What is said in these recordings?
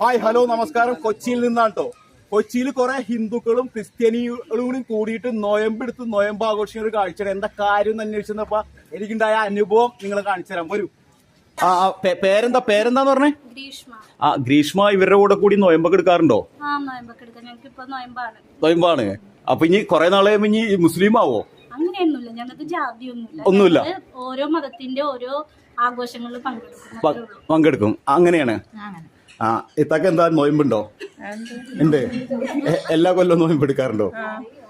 Hi hello നമസ്കാരം. കൊച്ചിയിൽ നിന്നാണ് കേട്ടോ കൊച്ചിയിൽ കുറെ ഹിന്ദുക്കളും ക്രിസ്ത്യാനികളും കൂടിയിട്ട് നോയമ്പെടുത്ത് നോയമ്പ് ആഘോഷിക്കുന്ന ഒരു കാഴ്ചയാണ്. എന്താ കാര്യം എന്ന് അന്വേഷിച്ചപ്പോ എനിക്കുണ്ടായ അനുഭവം നിങ്ങൾ കാണിച്ചു തരാം. വരൂ. ആ പേരെന്താ പേരെന്താന്ന് പറഞ്ഞേ? ആ ഗ്രീഷ്മ ഇവരുടെ കൂടെ കൂടി നോയമ്പൊക്കെ എടുക്കാറുണ്ടോ? നോയമ്പാണ്. നോയമ്പാണ്. അപ്പൊ ഇനി കുറെ നാളെ ഇനി മുസ്ലിം ആവോ? അങ്ങനെയൊന്നുമില്ല. ഞങ്ങൾക്ക് ജാതി ഒന്നുമില്ല. ഓരോ മതത്തിന്റെ ഓരോ ആഘോഷങ്ങളിൽ പങ്കെടുക്കും. പങ്കെടുക്കും. അങ്ങനെയാണ്. ആ ഇത്തക്ക എന്താ നോയമ്പുണ്ടോ? ഉണ്ട് എല്ലാ കൊല്ലവും നോയമ്പ് എടുക്കാറുണ്ടോ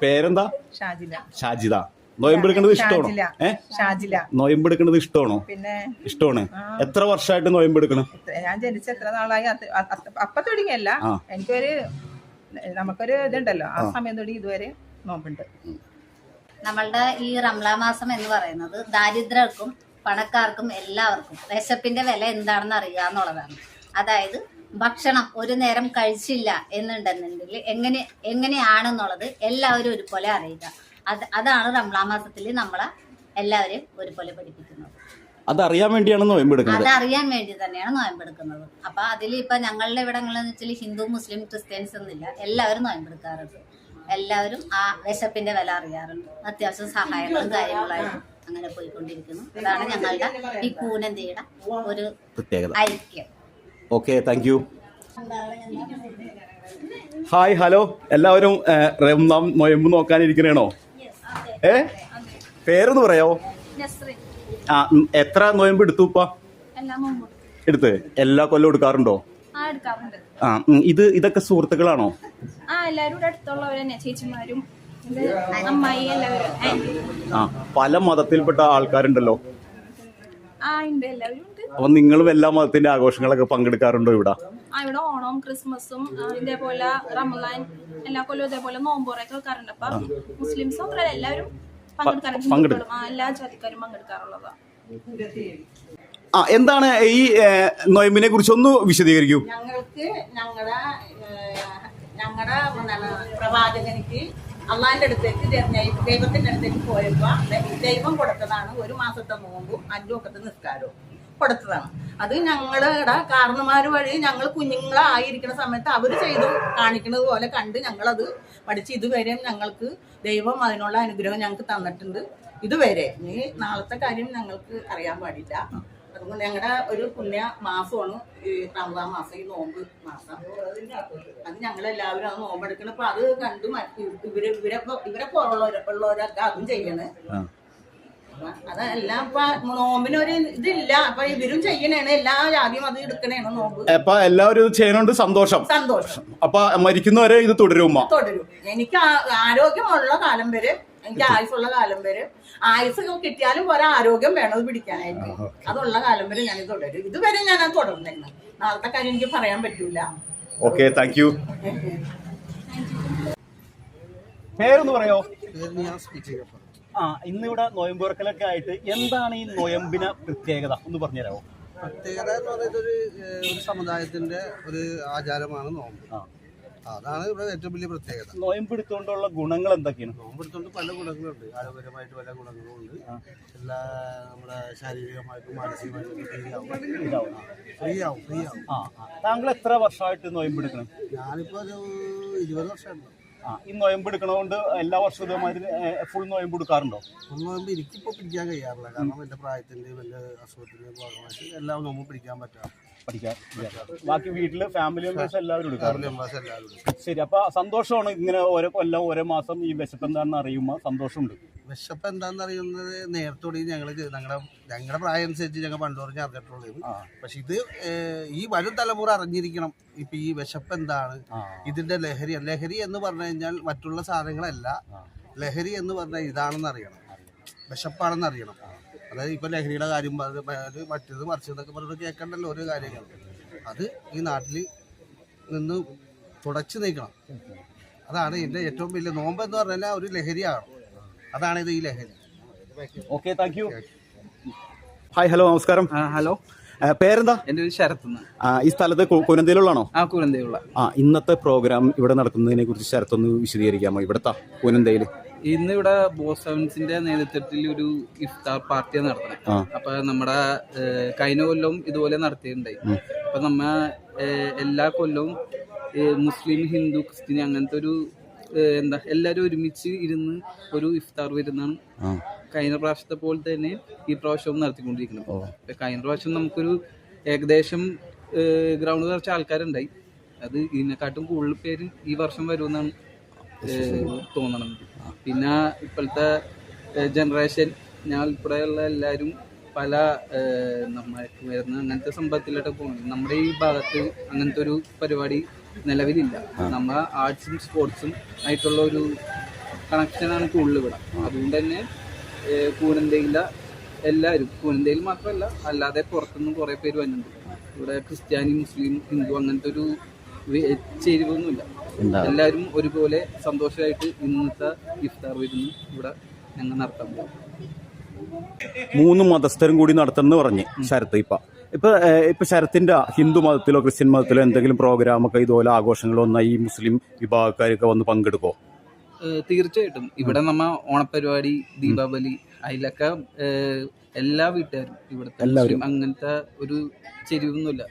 പേരെന്താ? ഷാജിത ഷാജിദ നോയമ്പ് എടുക്കുന്നത് ഇഷ്ടമാണോ? ഷാജില. ഏ? ഷാജില. നോയമ്പ് എടുക്കുന്നത് ഇഷ്ടമാണോ? പിന്നെ? ഇഷ്ടമാണ്. എത്ര വർഷമായിട്ട് നോയമ്പ് എടുക്കണം ഞാൻ ജനിച്ച എത്ര നാളായി? അപ്പ തുടങ്ങിയല്ല. എനിക്കൊരു നമുക്കൊരു ഇതുണ്ടല്ലോ. ആ സമയം തുടങ്ങി ഇതുവരെ നോമ്പുണ്ട്. നമ്മളുടെ ഈ റംലാ മാസം എന്ന് പറയുന്നത് ദാരിദ്ര്യർക്കും പണക്കാർക്കും എല്ലാവർക്കും വിശപ്പിന്റെ വില എന്താണെന്ന് അറിയാന്നുള്ളതാണ് അതായത് ഭക്ഷണം ഒരു നേരം കഴിച്ചില്ല എന്നുണ്ടെന്നുണ്ടെങ്കിൽ എങ്ങനെ എങ്ങനെയാണെന്നുള്ളത് എല്ലാവരും ഒരുപോലെ അറിയുക. അത് അതാണ് റംലാ മാസത്തിൽ നമ്മളെ എല്ലാവരെയും ഒരുപോലെ പഠിപ്പിക്കുന്നത്. അറിയാൻ വേണ്ടിയാണ് എടുക്കുന്നത്. അതറിയാൻ വേണ്ടി തന്നെയാണ് നോയമ്പെടുക്കുന്നത് അപ്പൊ അതിൽ ഇപ്പൊ ഞങ്ങളുടെ ഇവിടങ്ങളെന്ന് വെച്ചാൽ ഹിന്ദു മുസ്ലിം ക്രിസ്ത്യൻസ് ഒന്നുമില്ല. എല്ലാവരും നോയമ്പെടുക്കാറുണ്ട് എല്ലാവരും ആ വിശപ്പിന്റെ വില അറിയാറുണ്ട്. അത്യാവശ്യം സഹായങ്ങളും കാര്യങ്ങളായിട്ടും അങ്ങനെ പോയിക്കൊണ്ടിരിക്കുന്നു. അതാണ് ഞങ്ങളുടെ ഈ കൂനന്തിയുടെ ഒരു ഐക്യം. Okay thank you hi hello എല്ലാവരും റംദാം നോയമ്പ് നോക്കാനിരിക്കണേണോ? ഏ? പേരൊന്ന് പറയാവോ? ആ എത്ര നോയമ്പ് എടുത്തു ഇപ്പ എടുത്ത്. എല്ലാ കൊല്ലം എടുക്കാറുണ്ടോ? ആ ഇത് ഇതൊക്കെ സുഹൃത്തുക്കളാണോ? ആ പല മതത്തിൽപ്പെട്ട ആൾക്കാരുണ്ടല്ലോ. ആ ഉണ്ട്. എല്ലാവരും അപ്പൊ നിങ്ങളും എല്ലാ മതത്തിന്റെ ആഘോഷങ്ങളൊക്കെ പങ്കെടുക്കാറുണ്ടോ ഇവിടെ? ആ ഇവിടെ ഓണവും ക്രിസ്മസും ഇതേപോലെ റമദാൻ എല്ലാ കൊല്ലവും ഇതേപോലെ നോമ്പോറൊക്കെ വെക്കാറുണ്ട്. അപ്പൊ മുസ്ലിംസും മാത്രമല്ല എല്ലാവരും പങ്കെടുക്കാറുണ്ട്. എല്ലാ ജാതിക്കാരും പങ്കെടുക്കാറുള്ളത്. ആ എന്താണ് ഈ നൊയമ്പിനെ കുറിച്ച് ഒന്ന് വിശദീകരിക്കൂ. ഞങ്ങൾക്ക് ഞങ്ങളുടെ ഞങ്ങളുടെ പ്രവാചകനിക്ക് അള്ളാന്റെ അടുത്തേക്ക് ദൈവത്തിന്റെ അടുത്തേക്ക് പോയപ്പോ ദൈവം കൊടുത്തതാണ് ഒരു മാസത്തെ നോമ്പും അഞ്ചു വക്കത്തെ നിസ്കാരവും. കൊടുത്തതാണ് അത് ഞങ്ങളുടെ കാരണമാർ വഴി ഞങ്ങൾ കുഞ്ഞുങ്ങളായിരിക്കുന്ന സമയത്ത് അവർ ചെയ്തു കാണിക്കുന്നത് പോലെ കണ്ട് ഞങ്ങളത് പഠിച്ച് ഇതുവരെയും ഞങ്ങൾക്ക് ദൈവം അതിനുള്ള അനുഗ്രഹം ഞങ്ങൾക്ക് തന്നിട്ടുണ്ട്. ഇതുവരെ ഇനി നാളത്തെ കാര്യം ഞങ്ങൾക്ക് അറിയാൻ പാടില്ല. അതുകൊണ്ട് ഞങ്ങളുടെ ഒരു പുണ്യ മാസമാണ് ഈ റമദാൻ മാസം ഈ നോമ്പ് മാസം. അത് ഞങ്ങൾ എല്ലാവരും അത് നോമ്പെടുക്കണം. അപ്പൊ അത് കണ്ട് ഇവരെ ഇവർ ഇവരെ പോലുള്ളവരൊക്കെ അതും ചെയ്യണ്. അതെല്ലാം ഇപ്പൊ നോമ്പിനൊരു ഇതില്ല. അപ്പൊ ഇവരും ചെയ്യണേണ്. എല്ലാ ജാതിയും അത് എടുക്കണേണ് നോമ്പ്. അപ്പൊ എല്ലാവരും ഇത് ചെയ്യുന്നോണ്ട് സന്തോഷം. സന്തോഷം. അപ്പൊ മരിക്കുന്നവരെ ഇത് തുടരുമ്മ തുടരും. എനിക്ക് ആരോഗ്യമുള്ള കാലം വരെ എനിക്ക് ആയുസുള്ള കാലം വരെ ആയുസ് കിട്ടിയാലും പോലെ ആരോഗ്യം വേണം പിടിക്കാനായിട്ട്. അതുള്ള കാലം വരെ ഞാൻ തുടരും. ഇതുവരെ ഞാൻ അത് തുടർന്നിരുന്നു. നാളത്തെ കാര്യം എനിക്ക് പറയാൻ പറ്റൂല. ഓക്കെ താങ്ക് യു പേരൊന്ന് പറയോ? ആ ഇന്നിവിടെ നോയമ്പ് തുറക്കലൊക്കെ ആയിട്ട് എന്താണ് ഈ നോയമ്പിന് പ്രത്യേകത? ഒന്ന് പറഞ്ഞുതരാമോ? പ്രത്യേകത എന്ന് പറയുന്നത് ഒരു ഒരു സമുദായത്തിന്റെ ഒരു ആചാരമാണ് നോമ്പ്. അതാണ് ഇവിടെ ഏറ്റവും വലിയ പ്രത്യേകത. നോയമ്പ് എടുത്തുകൊണ്ടുള്ള ഗുണങ്ങൾ എന്തൊക്കെയാണ്? നോമ്പ് എടുത്തുകൊണ്ട് പല ഗുണങ്ങളുണ്ട്. ആരോഗ്യപരമായിട്ട് പല ഗുണങ്ങളും ഉണ്ട് എല്ലാ നമ്മുടെ ശാരീരികമായിട്ടും മാനസികമായിട്ടും ഫ്രീ ആവും ഫ്രീ ആവും ഫ്രീ ആവും. താങ്കൾ എത്ര വർഷമായിട്ട് നോയമ്പ് എടുക്കണം? ഞാനിപ്പോ ഒരു ഇരുപത് വർഷമുണ്ട് ഈ നോയമ്പ് എടുക്കണോണ്ട് എല്ലാ വർഷവും ഇതേമാതിരി ഫുൾ നോയമ്പ് എടുക്കാറുണ്ടോ? ഫുൾ നോയമ്പ് എനിക്കിപ്പോ പിടിക്കാൻ കഴിയാറില്ല. കാരണം എന്റെ പ്രായത്തിന്റെയും എന്റെ അസുഖത്തിന്റെയും ഭാഗമായിട്ട് എല്ലാം നോമ്പ് പിടിക്കാൻ പറ്റാം പഠിക്കാൻ. ബാക്കി വീട്ടിൽ ഫാമിലി മെമ്പേഴ്സ് എല്ലാവരും എടുക്കാം. ശരി അപ്പൊ സന്തോഷമാണ് ഇങ്ങനെ ഓരോ കൊല്ലം ഓരോ മാസം ഈ വിശപ്പ് എന്താണെന്ന് അറിയുമ്പോൾ സന്തോഷമുണ്ട്. വിശപ്പ് എന്താണെന്ന് അറിയുന്നത് നേരത്തോടെ ഞങ്ങൾ ഞങ്ങളുടെ ഞങ്ങളുടെ പ്രായം അനുസരിച്ച് ഞങ്ങൾ പണ്ട് പറഞ്ഞ് അറിഞ്ഞിട്ടുള്ളത് പക്ഷെ ഇത് ഈ വരും തലമുറ അറിഞ്ഞിരിക്കണം. ഇപ്പൊ ഈ വിശപ്പ് എന്താണ്? ഇതിന്റെ ലഹരി ലഹരി എന്ന് പറഞ്ഞു കഴിഞ്ഞാൽ മറ്റുള്ള സാധനങ്ങളല്ല. ലഹരി എന്ന് പറഞ്ഞാൽ ഇതാണെന്ന് അറിയണം. വിശപ്പാണെന്ന് അറിയണം. അതായത് ഇപ്പൊ ലഹരിയുടെ കാര്യം പറഞ്ഞ് അത് മറ്റേത് മറിച്ചതൊക്കെ പറഞ്ഞിട്ട് കേൾക്കണ്ടല്ലോ ഓരോ കാര്യങ്ങൾ. അത് ഈ നാട്ടിൽ നിന്ന് തുടച്ചു നീക്കണം. അതാണ് ഇതിന്റെ ഏറ്റവും വലിയ നോമ്പ് എന്ന് പറഞ്ഞാൽ ഒരു ലഹരിയാണ്. അതാണ് ഇത് ഈ ലഹരി. Okay thank you hi hello നമസ്കാരം. ഹലോ പേരെന്താ? എന്റെ ഒരു ശരത്ത് ആ, ഈ സ്ഥലത്ത് കുനന്തയിലുള്ളാണോ ആ കുനന്തയിലുള്ള. ആ ഇന്നത്തെ പ്രോഗ്രാം ഇവിടെ നടക്കുന്നതിനെ കുറിച്ച് ശരത്തൊന്ന് വിശദീകരിക്കാമോ? ഇവിടുത്തെ കുനന്തയിൽ ഇന്ന് ഇവിടെ ബോസ് സെവൻസിന്റെ നേതൃത്വത്തിൽ ഒരു ഇഫ്താർ പാർട്ടി നടത്തണം. അപ്പൊ നമ്മുടെ കഴിഞ്ഞ കൊല്ലവും ഇതുപോലെ നടത്തിയിട്ടുണ്ടായി അപ്പൊ നമ്മ എല്ലാ കൊല്ലവും മുസ്ലിം ഹിന്ദു ക്രിസ്ത്യൻ അങ്ങനത്തെ ഒരു എന്താ എല്ലാരും ഒരുമിച്ച് ഇരുന്ന് ഒരു ഇഫ്താർ വരുന്നതാണ് കഴിഞ്ഞ പ്രാവശ്യത്തെ പോലെ തന്നെ ഈ പ്രാവശ്യവും നടത്തിക്കൊണ്ടിരിക്കുന്നത്. ഇപ്പൊ കഴിഞ്ഞ പ്രാവശ്യം നമുക്കൊരു ഏകദേശം ഗ്രൗണ്ട് കുറച്ച് ആൾക്കാരുണ്ടായി. അത് ഇതിനെക്കാട്ടും കൂടുതൽ പേര് ഈ വർഷം വരുമെന്നാണ് ഏഹ്, തോന്നണത് പിന്നെ ഇപ്പോഴത്തെ ജനറേഷൻ ഞാൻ ഉൾപ്പെടെയുള്ള എല്ലാവരും പല വരുന്ന അങ്ങനത്തെ സംഭവത്തിലോട്ട് പോകുന്നത് നമ്മുടെ ഈ ഭാഗത്ത് അങ്ങനത്തെ ഒരു പരിപാടി നിലവിലില്ല. നമ്മ ആർട്സും സ്പോർട്സും ആയിട്ടുള്ള ഒരു കണക്ഷനാണ് കൂടുതൽ ഇവിടെ അതുകൊണ്ട് തന്നെ കൂനന്തയില എല്ലാവരും കൂനന്തയിൽ മാത്രമല്ല അല്ലാതെ പുറത്തുനിന്ന് കുറേ പേര് വരുന്നുണ്ട്. ഇവിടെ ക്രിസ്ത്യാനി മുസ്ലിം ഹിന്ദു അങ്ങനത്തെ ഒരു ചേരുവൊന്നുമില്ല. എല്ലാവരും ഒരുപോലെ സന്തോഷമായിട്ട് ഇന്നത്തെ ഇഫ്താർ വിരുന്ന് ഇവിടെ ഞങ്ങൾ നടത്താൻ പോകും. മൂന്ന് മതസ്ഥരും കൂടി നടത്തുന്നു പറഞ്ഞ് ശരത്ത് ഇപ്പൊ. ഇപ്പൊ ഇപ്പൊ ശരത്തിന്റെ ഹിന്ദു മതത്തിലോ ക്രിസ്ത്യൻ മതത്തിലോ എന്തെങ്കിലും പ്രോഗ്രാമൊക്കെ ഇതുപോലെ ആഘോഷങ്ങളോ ഈ മുസ്ലിം വിഭാഗക്കാരൊക്കെ വന്ന് പങ്കെടുക്കോ? തീർച്ചയായിട്ടും. ഇവിടെ നമ്മ ഓണപരിപാടി ദീപാവലി അതിലൊക്കെ എല്ലാ വീട്ടുകാരും ഇവിടുത്തെ എല്ലാവരും. അങ്ങനത്തെ ഒരു ചെരിവൊന്നുമില്ല.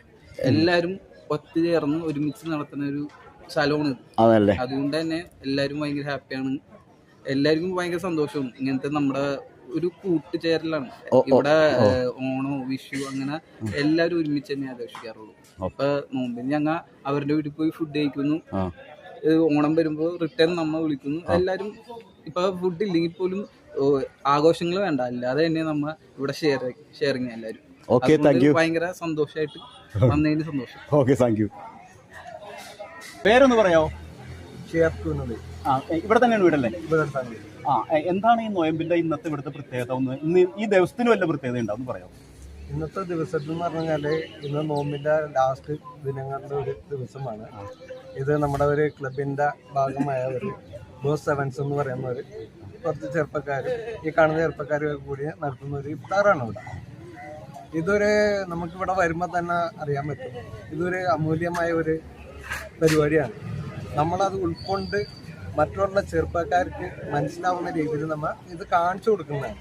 എല്ലാവരും ഒത്തുചേർന്ന് ഒരുമിച്ച് നടത്തുന്ന ഒരു സ്ഥലമാണ് അതല്ലേ? അതുകൊണ്ട് തന്നെ എല്ലാവരും ഭയങ്കര ഹാപ്പിയാണ്. എല്ലാവർക്കും ഭയങ്കര സന്തോഷവും. ഇങ്ങനത്തെ നമ്മുടെ ഒരു കൂട്ടുചേരലാണ്. ഇവിടെ ഓണോ വിഷു അങ്ങനെ എല്ലാരും ഒരുമിച്ച് തന്നെ ആഘോഷിക്കാറുള്ളൂ. അപ്പൊ നോമ്പിന് ഞങ്ങ അവരുടെ വീട്ടിൽ പോയി ഫുഡ് കഴിക്കുന്നു. ഓണം വരുമ്പോ റിട്ടേൺ നമ്മ വിളിക്കുന്നു. എല്ലാരും ഇപ്പൊ ഫുഡ് ഇല്ലെങ്കിൽ പോലും ആഘോഷങ്ങൾ വേണ്ട. അല്ലാതെ തന്നെ നമ്മ ഇവിടെ ഷെയർ ഷെയറിങ് എല്ലാവരും ഓക്കെ താങ്ക് യു ഭയങ്കര സന്തോഷമായിട്ട് വന്നതിന് സന്തോഷം. ഓക്കെ താങ്ക് യു പേരൊന്ന് പറയാമോ ആ ഇവിടെ തന്നെയാണ് വീടല്ലേ? ആ എന്താണ് ഈ നോയമ്പിന്റെ ഇന്നത്തെ ഇവിടുത്തെ പ്രത്യേകത? ഒന്ന് ഇന്ന് ഈ ദിവസത്തിന് വല്ല പ്രത്യേകത ഉണ്ടാവും പറയാം പറയാമോ ഇന്നത്തെ ദിവസത്തിൽ എന്ന് പറഞ്ഞാൽ ഇന്ന് നോമ്പിന്റെ ലാസ്റ്റ് ദിനങ്ങളുടെ ഒരു ദിവസമാണ്. ഇത് നമ്മുടെ ഒരു ക്ലബിന്റെ ഭാഗമായ ഒരു ബോസ് സെവൻസ് എന്ന് പറയുന്ന ഒരു കുറച്ച് ചെറുപ്പക്കാർ ഈ കാണുന്ന ചെറുപ്പക്കാർ കൂടി നടത്തുന്ന ഒരു ഇഫ്താറാണ് ഇവിടെ. ഇതൊരു നമുക്കിവിടെ വരുമ്പോൾ തന്നെ അറിയാൻ പറ്റും. ഇതൊരു അമൂല്യമായ ഒരു പരിപാടിയാണ്. നമ്മളത് ഉൾക്കൊണ്ട് മറ്റുള്ള ചെറുപ്പക്കാർക്ക് മനസ്സിലാവുന്ന രീതിയിൽ നമ്മൾ ഇത് കാണിച്ചു കൊടുക്കുന്നതാണ്.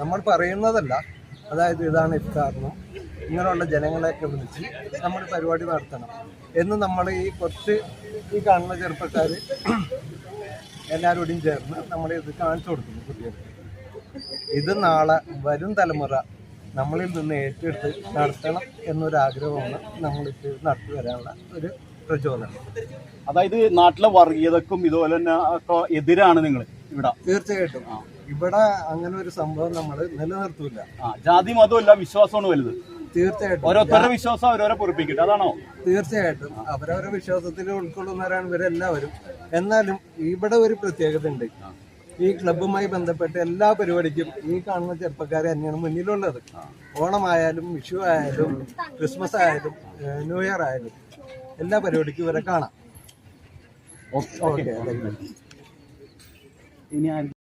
നമ്മൾ പറയുന്നതല്ല. അതായത് ഇതാണ് ഇഫ്താറിനും. ഇങ്ങനെയുള്ള ജനങ്ങളെയൊക്കെ വിളിച്ച് നമ്മൾ പരിപാടി നടത്തണം. എന്ന് നമ്മൾ ഈ കുറച്ച് ഈ കാണുന്ന ചെറുപ്പക്കാർ എല്ലാവരോടും ചേർന്ന് നമ്മൾ ഇത് കാണിച്ചു കൊടുക്കുന്നു കുട്ടികൾക്ക്. ഇത് നാളെ വരും തലമുറ നമ്മളിൽ നിന്ന് ഏറ്റെടുത്ത് നടത്തണം എന്നൊരാഗ്രഹമാണ് നമ്മൾ നമ്മളിത് നടത്തി വരാനുള്ള ഒരു പ്രചോദനം. അതായത് നാട്ടിലെ വർഗീയതക്കും ഇതുപോലെ തന്നെ ഒക്കെ എതിരാണ് നിങ്ങൾ ഇവിടെ? തീർച്ചയായിട്ടും. ഇവിടെ അങ്ങനെ ഒരു സംഭവം നമ്മൾ നിലനിർത്തൂല. ജാതി മതമല്ല വിശ്വാസമാണ് വലുത്. തീർച്ചയായിട്ടും. ഓരോരുത്തരുടെ വിശ്വാസം അവരവരെ പൊറിപ്പിക്കട്ടെ അതാണോ? തീർച്ചയായിട്ടും. അവരവരുടെ വിശ്വാസത്തിൽ ഉൾക്കൊള്ളുന്നവരാണ് ഇവരെല്ലാവരും. എന്നാലും ഇവിടെ ഒരു പ്രത്യേകത ഉണ്ട്. ഈ ക്ലബ്ബുമായി ബന്ധപ്പെട്ട് എല്ലാ പരിപാടിക്കും ഈ കാണുന്ന ചെറുപ്പക്കാരെ തന്നെയാണ് മുന്നിലുള്ളത്. ഓണമായാലും വിഷു ആയാലും ക്രിസ്മസ് ആയാലും ന്യൂ ഇയർ ആയാലും എല്ലാ പരിപാടിക്കും ഇവരെ കാണാം. ഓക്കെ ഇനി